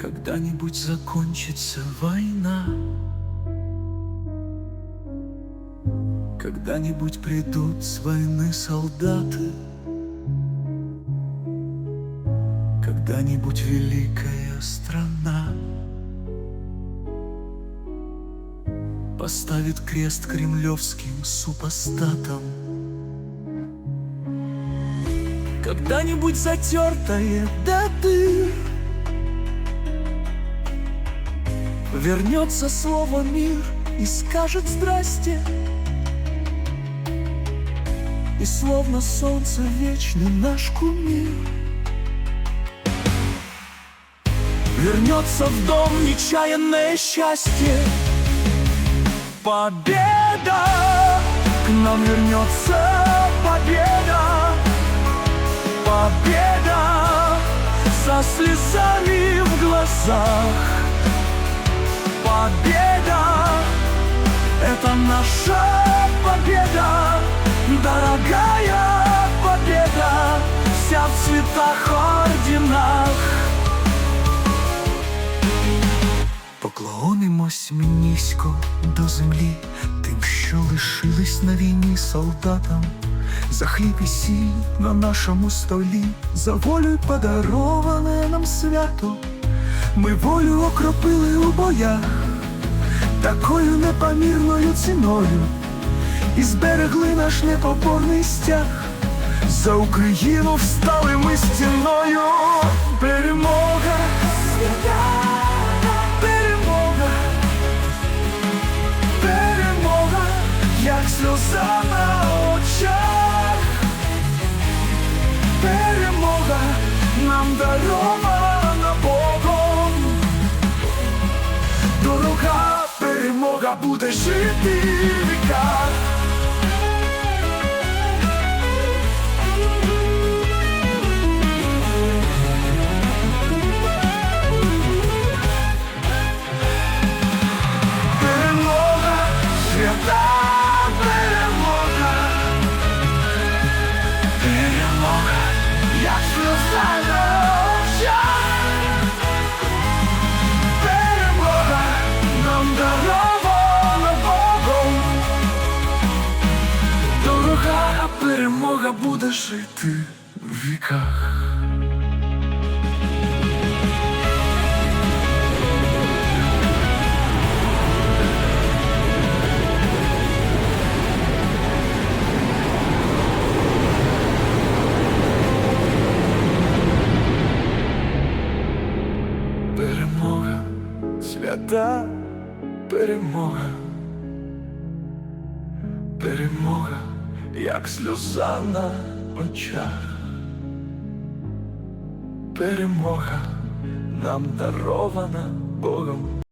Когда-нибудь закончится война? Когда-нибудь придут с войны солдаты? Когда-нибудь великая страна Поставит крест кремлевским супостатам? Когда-нибудь затертое до Вернется слово мир и скажет здрасте И словно солнце вечный наш кумир Вернется в дом нечаянное счастье Победа! К нам вернется победа! Победа! Со слезами в глазах Победа! Это наша победа! Дорогая победа! Вся в цветах орденах Поклонимось ми низько до землі, тим, що лишились на війні солдатам, за хліб і сіль на нашому столі, за волю й подароване нам свято. Ми волю окропили у боях, Такою непомірною ціною, і зберегли наш непоборний стяг. За Україну встали ми стіною. Перемога перемога, перемога, як сльоза на очах. Перемога нам дарована moga budeš i ti перемога буде жити в віках. Перемога, свята перемога, перемога, як сльоза на очах. Перемога нам дарована Богом.